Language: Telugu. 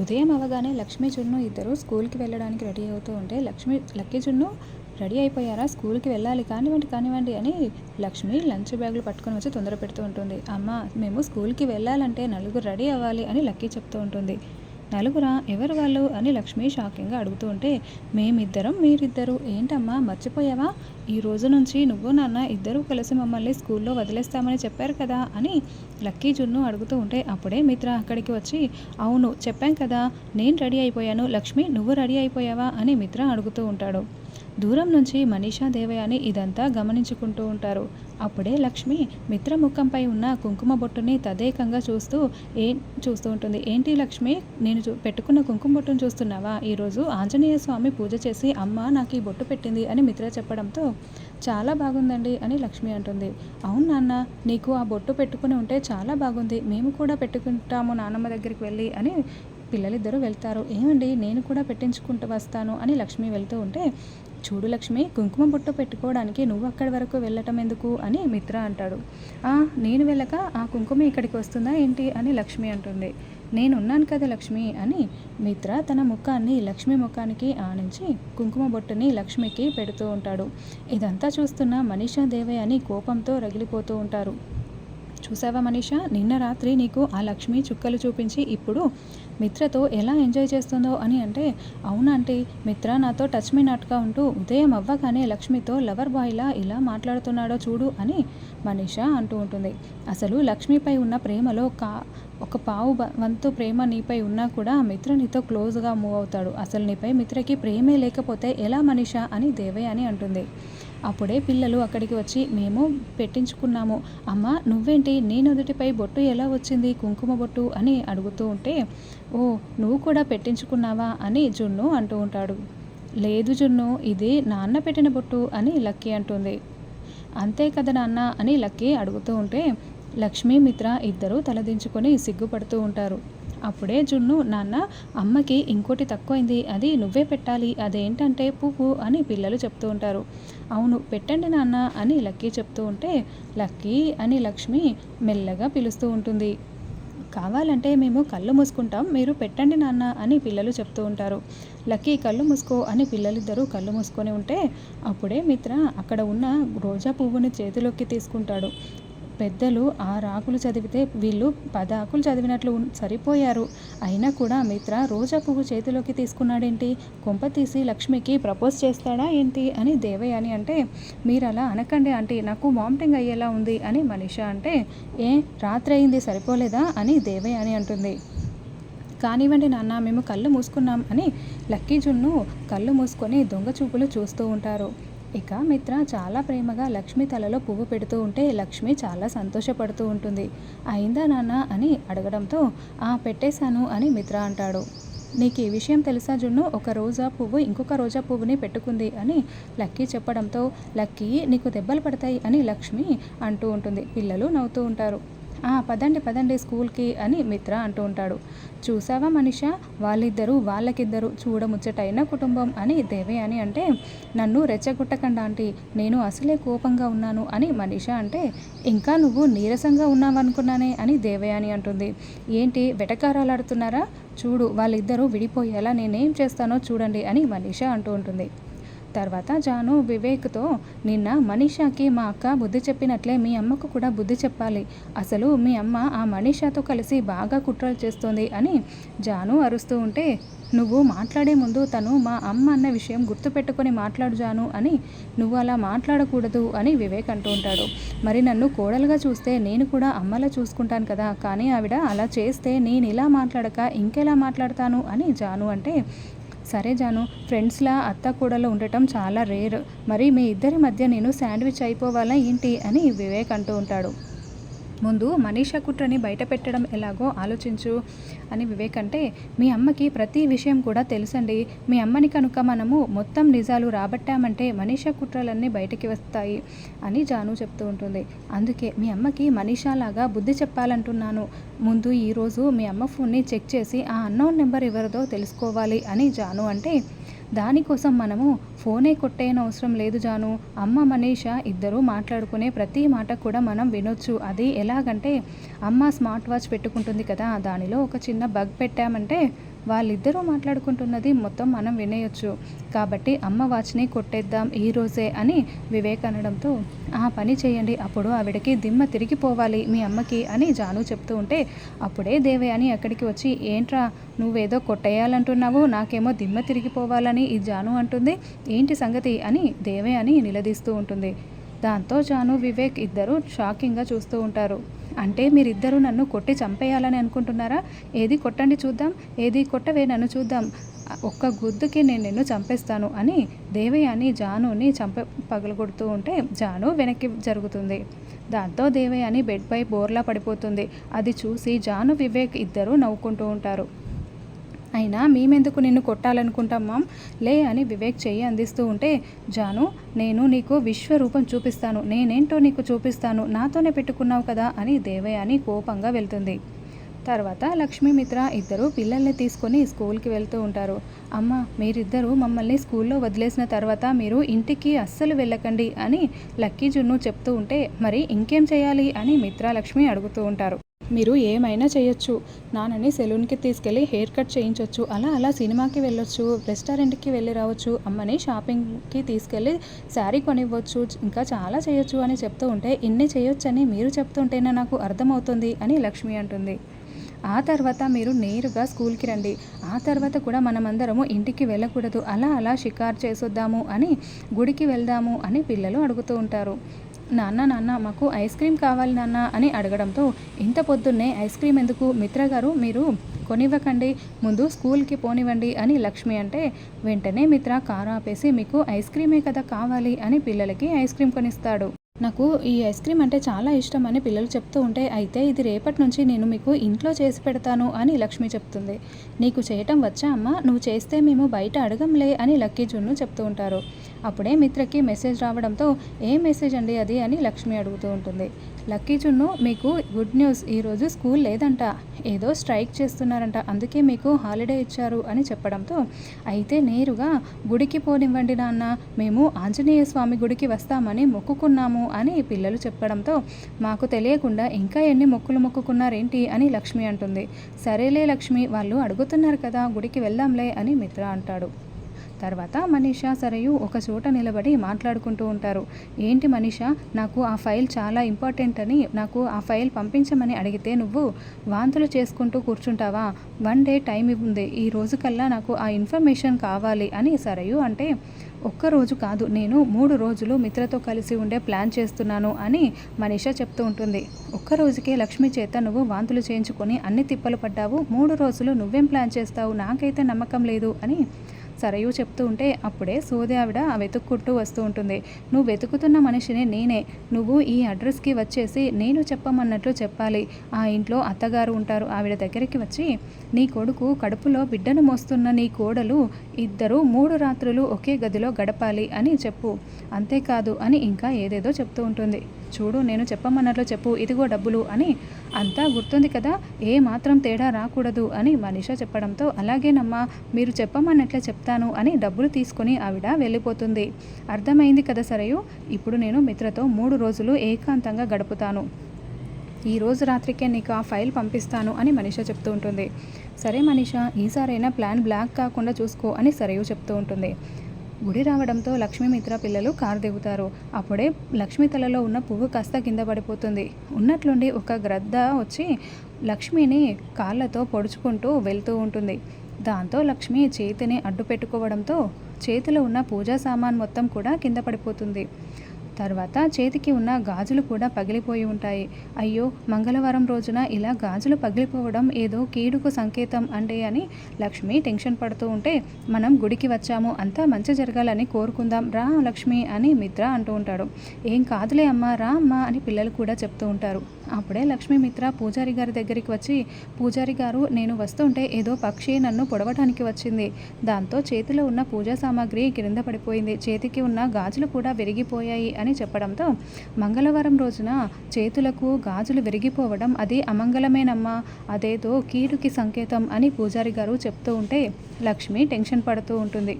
ఉదయం అవగానే లక్ష్మీ చున్ను ఇద్దరు స్కూల్కి వెళ్ళడానికి రెడీ అవుతూ ఉంటే లక్ష్మి లక్కీ చున్ను రెడీ అయిపోయారా? స్కూల్కి వెళ్ళాలి కానివ్వండి కానివ్వండి అని లక్ష్మి లంచ్ బ్యాగులు పట్టుకొని వచ్చి తొందర పెడుతూ ఉంటుంది. అమ్మ మేము స్కూల్కి వెళ్ళాలంటే నలుగురు రెడీ అవ్వాలి అని లక్కీ చెప్తూ ఉంటుంది. నలుగురా ఎవరు వాళ్ళు అని లక్ష్మి షాకింగ్గా అడుగుతూ ఉంటే మేమిద్దరం మీరిద్దరు. ఏంటమ్మా మర్చిపోయావా? ఈ రోజు నుంచి నువ్వు నాన్న ఇద్దరూ కలిసి మమ్మల్ని స్కూల్లో వదిలేస్తామని చెప్పారు కదా అని లక్కీ జున్ను అడుగుతూ ఉంటే అప్పుడే మిత్ర అక్కడికి వచ్చి అవును చెప్పాం కదా నేను రెడీ అయిపోయాను. లక్ష్మి నువ్వు రెడీ అయిపోయావా? అని మిత్ర అడుగుతూ ఉంటాడు. దూరం నుంచి మనీషా దేవయాని ఇదంతా గమనించుకుంటూ ఉంటారు. అప్పుడే లక్ష్మి మిత్ర ముఖంపై ఉన్న కుంకుమ బొట్టుని తదేకంగా చూస్తూ ఏ చూస్తూ ఉంటుంది? ఏంటి లక్ష్మి? నేను చూ పెట్టుకున్న కుంకుమ బొట్టును చూస్తున్నావా? ఈరోజు ఆంజనేయ స్వామి పూజ చేసి అమ్మ నాకు ఈ బొట్టు పెట్టింది అని మిత్ర చెప్పడంతో చాలా బాగుందండి అని లక్ష్మి అంటుంది. అవును నాన్న నీకు ఆ బొట్టు పెట్టుకుని ఉంటే చాలా బాగుంది. మేము కూడా పెట్టుకుంటాము నాన్నమ్మ దగ్గరికి వెళ్ళి అని పిల్లలిద్దరూ వెళ్తారు. ఏమండి నేను కూడా పెట్టించుకుంటూ వస్తాను అని లక్ష్మి వెళ్తూ ఉంటే చూడు లక్ష్మి కుంకుమ బొట్టు పెట్టుకోవడానికి నువ్వు అక్కడి వరకు వెళ్ళటం ఎందుకు అని మిత్ర అంటాడు. "ఆ, నేను వెళ్ళక ఆ కుంకుమ ఇక్కడికి వస్తుందా ఏంటి అని లక్ష్మి అంటుంది. నేనున్నాను కదా లక్ష్మి అని మిత్ర తన ముఖాన్ని లక్ష్మి ముఖానికి ఆనించి కుంకుమ బొట్టుని లక్ష్మికి పెడుతూ ఉంటాడు. ఇదంతా చూస్తున్న మనీషా దేవయ్య అని కోపంతో రగిలిపోతూ ఉంటారు. చూసావా మనీషా? నిన్న రాత్రి నీకు ఆ లక్ష్మి చుక్కలు చూపించి ఇప్పుడు మిత్రతో ఎలా ఎంజాయ్ చేస్తుందో అని అంటే అవునంటే మిత్ర నాతో టచ్ మీ నాట్గా ఉంటూ ఉదయం అవ్వగానే లక్ష్మితో లవర్ బాయ్లా ఇలా మాట్లాడుతున్నాడో చూడు అని మనీష అంటూ ఉంటుంది. అసలు లక్ష్మిపై ఉన్న ప్రేమలో కా ఒక పావు వంతు ప్రేమ నీపై ఉన్నా కూడా మిత్ర నీతో క్లోజ్గా మూవ్ అవుతాడు. అసలు నీపై మిత్రకి ప్రేమే లేకపోతే ఎలా మనీషా అని దేవయ్య అని అంటుంది. అప్పుడే పిల్లలు అక్కడికి వచ్చి మేము పెట్టించుకున్నాము. అమ్మ నువ్వేంటి? నీ నుదుటిపై బొట్టు ఎలా వచ్చింది? కుంకుమ బొట్టు? అని అడుగుతూ ఉంటే ఓ నువ్వు కూడా పెట్టించుకున్నావా? అని జున్ను అంటూ ఉంటాడు. లేదు జున్ను ఇది నాన్న పెట్టిన బొట్టు అని లక్కీ అంటుంది. అంతే కదా నాన్న అని లక్కీ అడుగుతూ ఉంటే లక్ష్మీ మిత్ర ఇద్దరూ తలదించుకొని సిగ్గుపడుతూ ఉంటారు. అప్పుడే జున్ను నాన్న అమ్మకి ఇంకోటి తక్కువైంది అది నువ్వే పెట్టాలి అదేంటంటే పువ్వు అని పిల్లలు చెప్తూ ఉంటారు. అవును పెట్టండి నాన్న అని లక్కీ చెప్తూ ఉంటే లక్కీ అని లక్ష్మి మెల్లగా పిలుస్తూ ఉంటుంది. కావాలంటే మేము కళ్ళు మూసుకుంటాం మీరు పెట్టండి నాన్న అని పిల్లలు చెప్తూ ఉంటారు. లక్కీ కళ్ళు మూసుకో అని పిల్లలిద్దరూ కళ్ళు మూసుకొని ఉంటే అప్పుడే మిత్ర అక్కడ ఉన్న రోజా పువ్వుని చేతిలోకి తీసుకుంటాడు. పెద్దలు ఆ రాకులు చదివితే వీళ్ళు పదాకులు చదివినట్లు సరిపోయారు. అయినా కూడా మిత్ర రోజా పువ్వు చేతిలోకి తీసుకున్నాడేంటి? కొంప తీసి లక్ష్మికి ప్రపోజ్ చేస్తాడా ఏంటి? అని దేవయ్య అని అంటే మీరు అలా అనకండి ఆంటీ నాకు వామిటింగ్ అయ్యేలా ఉంది అని మనీషా అంటే ఏ రాత్రి అయింది సరిపోలేదా అని దేవయ్య అని అంటుంది. కానివ్వండి నాన్న మేము కళ్ళు మూసుకున్నాం అని లక్కీ జున్ను కళ్ళు మూసుకొని దొంగ చూపులు చూస్తూ ఉంటారు. ఇక మిత్ర చాలా ప్రేమగా లక్ష్మి తలలో పువ్వు పెడుతూ ఉంటే లక్ష్మి చాలా సంతోషపడుతూ ఉంటుంది. అయిందా నాన్న అని అడగడంతో ఆ పెట్టేశాను అని మిత్ర అంటాడు. నీకు ఈ విషయం తెలుసా జున్ను? ఒక రోజా పువ్వు ఇంకొక రోజా పువ్వుని పెట్టుకుంది అని లక్కీ చెప్పడంతో లక్కీ నీకు దెబ్బలు పడతాయి అని లక్ష్మి అంటూ ఉంటుంది. పిల్లలు నవ్వుతూ ఉంటారు. పదండి పదండి స్కూల్కి అని మిత్ర అంటూ ఉంటాడు. చూసావా మనిషా? వాళ్ళిద్దరూ వాళ్ళకిద్దరూ చూడముచ్చటైన కుటుంబం అని దేవే అని అంటే నన్ను రెచ్చగొట్టకుండా ఆంటీ నేను అసలే కోపంగా ఉన్నాను అని మనిష అంటే ఇంకా నువ్వు నీరసంగా ఉన్నావనుకున్నానే అని దేవయాని అంటుంది. ఏంటి వెటకారాలాడుతున్నారా చూడు వాళ్ళిద్దరూ విడిపోయేలా నేనేం చేస్తానో చూడండి అని మనిష అంటూ ఉంటుంది. తర్వాత జాను వివేక్తో నిన్న మనీషాకి మా అక్క బుద్ధి చెప్పినట్లే మీ అమ్మకు కూడా బుద్ధి చెప్పాలి. అసలు మీ అమ్మ ఆ మనీషాతో కలిసి బాగా కుట్రలు చేస్తోంది అని జాను అరుస్తూ ఉంటే నువ్వు మాట్లాడే ముందు తను మా అమ్మ అన్న విషయం గుర్తుపెట్టుకొని మాట్లాడు జాను అని నువ్వు అలా మాట్లాడకూడదు అని వివేక్ అంటూ ఉంటాడు. మరి నన్ను కోడలుగా చూస్తే నేను కూడా అమ్మలా చూసుకుంటాను కదా కానీ ఆవిడ అలా చేస్తే నేను ఇలా మాట్లాడక ఇంకెలా మాట్లాడతాను అని జాను అంటే సరే జాను ఫ్రెండ్స్లా అత్త కూడలో ఉండటం చాలా రేర్. మరి మీ ఇద్దరి మధ్య నేను శాండ్విచ్ అయిపోవాలా ఏంటి అని వివేక్ అంటూ ఉంటాడు. ముందు మనీషా కుట్రని బయట పెట్టడం ఎలాగో ఆలోచించు అని వివేక్ అంటే మీ అమ్మకి ప్రతి విషయం కూడా తెలుసండి. మీ అమ్మని కనుక మనము మొత్తం నిజాలు రాబట్టామంటే మనీషా కుట్రలన్నీ బయటకి వస్తాయి అని జాను చెప్తూ ఉంటుంది. అందుకే మీ అమ్మకి మనీషా లాగా బుద్ధి చెప్పాలంటున్నాను. ముందు ఈరోజు మీ అమ్మ ఫోన్ని చెక్ చేసి ఆ అన్నోన్ నెంబర్ ఎవరిదో తెలుసుకోవాలి అని జాను అంటే దానికోసం మనము ఫోనే కొట్టేయన అవసరం లేదు జాను. అమ్మ మనీష ఇద్దరూ మాట్లాడుకునే ప్రతి మాట కూడా మనం వినొచ్చు. అది ఎలాగంటే అమ్మ స్మార్ట్ వాచ్ పెట్టుకుంటుంది కదా దానిలో ఒక చిన్న బగ్ పెట్టామంటే వాళ్ళిద్దరూ మాట్లాడుకుంటున్నది మొత్తం మనం వినేయొచ్చు. కాబట్టి అమ్మ వాచ్ని కొట్టేద్దాం ఈ రోజే అని వివేక్ అనడంతో ఆ పని చేయండి అప్పుడు ఆవిడకి దిమ్మ తిరిగిపోవాలి మీ అమ్మకి అని జాను చెప్తూ ఉంటే అప్పుడే దేవయాని అక్కడికి వచ్చి ఏంట్రా నువ్వేదో కొట్టేయాలంటున్నావు నాకేమో దిమ్మ తిరిగిపోవాలని ఈ జాను అంటుంది. ఏంటి సంగతి? అని దేవే అని నిలదీస్తూ ఉంటుంది. దాంతో జాను వివేక్ ఇద్దరు షాకింగ్గా చూస్తూ ఉంటారు. అంటే మీరిద్దరూ నన్ను కొట్టి చంపేయాలని అనుకుంటున్నారా? ఏది కొట్టండి చూద్దాం ఏది కొట్టవే నన్ను చూద్దాం. ఒక్క గుద్దుకి నేను నిన్ను చంపేస్తాను అని దేవయాని జానుని చంప పగలగొడుతూ ఉంటే జాను వెనక్కి జరుగుతుంది. దాంతో దేవయాని బెడ్పై బోర్లా పడిపోతుంది. అది చూసి జాను వివేక్ ఇద్దరూ నవ్వుకుంటూ ఉంటారు. అయినా మేమెందుకు నిన్ను కొట్టాలనుకుంటాం మామ్? లే అని వివేక్ చెయ్యి అందిస్తూ ఉంటే జాను నేను నీకు విశ్వరూపం చూపిస్తాను. నేనేంటో నీకు చూపిస్తాను. నాతోనే పెట్టుకున్నావు కదా అని దేవయాని కోపంగా వెళ్తుంది. తర్వాత లక్ష్మీమిత్ర ఇద్దరు పిల్లల్ని తీసుకొని స్కూల్కి వెళ్తూ ఉంటారు. అమ్మ మీరిద్దరూ మమ్మల్ని స్కూల్లో వదిలేసిన తర్వాత మీరు ఇంటికి అస్సలు వెళ్ళకండి అని లక్కీ జున్ను చెప్తూ ఉంటే మరి ఇంకేం చేయాలి అని మిత్ర లక్ష్మి అడుగుతూ ఉంటారు. మీరు ఏమైనా చేయొచ్చు. నాన్నని సెలూన్కి తీసుకెళ్ళి హెయిర్ కట్ చేయించవచ్చు అలా అలా సినిమాకి వెళ్ళొచ్చు రెస్టారెంట్కి వెళ్ళి రావచ్చు అమ్మని షాపింగ్కి తీసుకెళ్ళి శారీ కొనివ్వచ్చు ఇంకా చాలా చేయొచ్చు అని చెప్తూ ఉంటే ఇన్ని చేయొచ్చని మీరు చెప్తుంటేనే నాకు అర్థమవుతుంది అని లక్ష్మి అంటుంది. ఆ తర్వాత మీరు నేరుగా స్కూల్కి రండి. ఆ తర్వాత కూడా మనమందరము ఇంటికి వెళ్ళకూడదు. అలా అలా షికారు చేసొద్దాము అని గుడికి వెళ్దాము అని పిల్లలు అడుగుతూ ఉంటారు. నాన్న నాన్న మాకు ఐస్ క్రీమ్ కావాలి నాన్న అని అడగడంతో ఇంత పొద్దున్నే ఐస్ క్రీమ్ ఎందుకు? మిత్ర గారు మీరు కొనివ్వకండి ముందు స్కూల్కి పోనివ్వండి అని లక్ష్మి అంటే వెంటనే మిత్ర కారు ఆపేసి మీకు ఐస్ క్రీమే కదా కావాలి అని పిల్లలకి ఐస్ క్రీమ్ కొనిస్తాడు. నాకు ఈ ఐస్ క్రీమ్ అంటే చాలా ఇష్టం అని పిల్లలు చెప్తూ ఉంటే అయితే ఇది రేపటి నుంచి నేను మీకు ఇంట్లో చేసి పెడతాను అని లక్ష్మి చెప్తుంది. నీకు చేయటం వచ్చా అమ్మ? నువ్వు చేస్తే మేము బయట అడగంలే అని లక్కీ జున్ను చెప్తూ ఉంటారు. అప్పుడే మిత్రకి మెసేజ్ రావడంతో ఏం మెసేజ్ అండి అది? అని లక్ష్మి అడుగుతూ ఉంటుంది. లక్కీ జున్ను మీకు గుడ్ న్యూస్. ఈరోజు స్కూల్ లేదంట. ఏదో స్ట్రైక్ చేస్తున్నారంట. అందుకే మీకు హాలిడే ఇచ్చారు అని చెప్పడంతో అయితే నేరుగా గుడికి పోనివ్వండి నాన్న. మేము ఆంజనేయ స్వామి గుడికి వస్తామని మొక్కుకున్నాము అని పిల్లలు చెప్పడంతో మాకు తెలియకుండా ఇంకా ఎన్ని మొక్కులు మొక్కుకున్నారేంటి అని లక్ష్మి అంటుంది. సరేలే లక్ష్మి వాళ్ళు అడుగుతున్నారు కదా గుడికి వెళ్దాంలే అని మిత్ర అంటాడు. తర్వాత మనీషా సరయు ఒక చోట నిలబడి మాట్లాడుకుంటూ ఉంటారు. ఏంటి మనీషా నాకు ఆ ఫైల్ చాలా ఇంపార్టెంట్ అని నాకు ఆ ఫైల్ పంపించమని అడిగితే నువ్వు వాంతులు చేసుకుంటూ కూర్చుంటావా? వన్ డే టైం ఉంది ఈ రోజు కల్లా నాకు ఆ ఇన్ఫర్మేషన్ కావాలి అని సరయు అంటే ఒక్కరోజు కాదు నేను మూడు రోజులు మిత్రతో కలిసి ఉండే ప్లాన్ చేస్తున్నాను అని మనీషా చెప్తూ ఉంటుంది. ఒక్క రోజుకే లక్ష్మి చేత నువ్వు వాంతులు చేయించుకొని అన్ని తిప్పలు పడ్డావు. మూడు రోజులు నువ్వేం ప్లాన్ చేస్తావు? నాకైతే నమ్మకం లేదు అని సరయు చెప్తూ ఉంటే అప్పుడే సోది ఆవిడ వెతుక్కుంటూ వస్తూ ఉంటుంది. నువ్వు వెతుకుతున్న మనిషిని నేనే. నువ్వు ఈ అడ్రస్కి వచ్చేసి నేను చెప్పమన్నట్లు చెప్పాలి. ఆ ఇంట్లో అత్తగారు ఉంటారు. ఆవిడ దగ్గరికి వచ్చి నీ కొడుకు కడుపులో బిడ్డను మోస్తున్న నీ కోడలు ఇద్దరు మూడు రాత్రులు ఒకే గదిలో గడపాలి అని చెప్పు. అంతేకాదు అని ఇంకా ఏదేదో చెప్తూ ఉంటుంది. చూడు నేను చెప్పమన్నట్లు చెప్పు ఇదిగో డబ్బులు అని అంతా గుర్తుంది కదా ఏ మాత్రం తేడా రాకూడదు అని మనీష చెప్పడంతో అలాగేనమ్మా మీరు చెప్పమన్నట్లే చెప్తాను అని డబ్బులు తీసుకొని ఆవిడ వెళ్ళిపోతుంది. అర్థమైంది కదా సరయు ఇప్పుడు నేను మిత్రతో మూడు రోజులు ఏకాంతంగా గడుపుతాను. ఈ రోజు రాత్రికే నీకు ఆ ఫైల్ పంపిస్తాను అని మనీష చెప్తూ ఉంటుంది. సరే మనీష ఈసారైనా ప్లాన్ బ్లాక్ కాకుండా చూసుకో అని సరయు చెప్తూ ఉంటుంది. గుడి రావడంతో లక్ష్మీమిత్ర పిల్లలు కారు దిగుతారు. అప్పుడే లక్ష్మి తలలో ఉన్న పువ్వు కాస్త కింద పడిపోతుంది. ఉన్నట్లుండి ఒక గ్రద్ద వచ్చి లక్ష్మిని కాళ్ళతో పొడుచుకుంటూ వెళ్తూ ఉంటుంది. దాంతో లక్ష్మి చేతిని అడ్డు పెట్టుకోవడంతో చేతిలో ఉన్న పూజా సామాన్ మొత్తం కూడా కింద పడిపోతుంది. తర్వాత చేతికి ఉన్న గాజులు కూడా పగిలిపోయి ఉంటాయి. అయ్యో మంగళవారం రోజున ఇలా గాజులు పగిలిపోవడం ఏదో కీడుకు సంకేతం అంటే అని లక్ష్మి టెన్షన్ పడుతూ ఉంటే మనం గుడికి వచ్చాము అంతా మంచి జరగాలని కోరుకుందాం రా లక్ష్మి అని మిత్ర అంటూ ఉంటాడు. ఏం కాదులే అమ్మా రా అమ్మా అని పిల్లలు కూడా చెప్తూ ఉంటారు. అప్పుడే లక్ష్మి మిత్ర పూజారి గారి దగ్గరికి వచ్చి పూజారి గారు నేను వస్తుంటే ఏదో పక్షి నన్ను పొడవటానికి వచ్చింది. దాంతో చేతిలో ఉన్న పూజా సామాగ్రి క్రింద పడిపోయింది. చేతికి ఉన్న గాజులు కూడా విరిగిపోయాయి అని అని చెప్పడంతో మంగళవారం రోజున చేతులకు గాజులు విరిగిపోవడం అది అమంగళమేనమ్మా అదేదో కీడుకి సంకేతం అని పూజారి గారు చెప్తూ ఉంటే లక్ష్మి టెన్షన్ పడుతూ ఉంటుంది.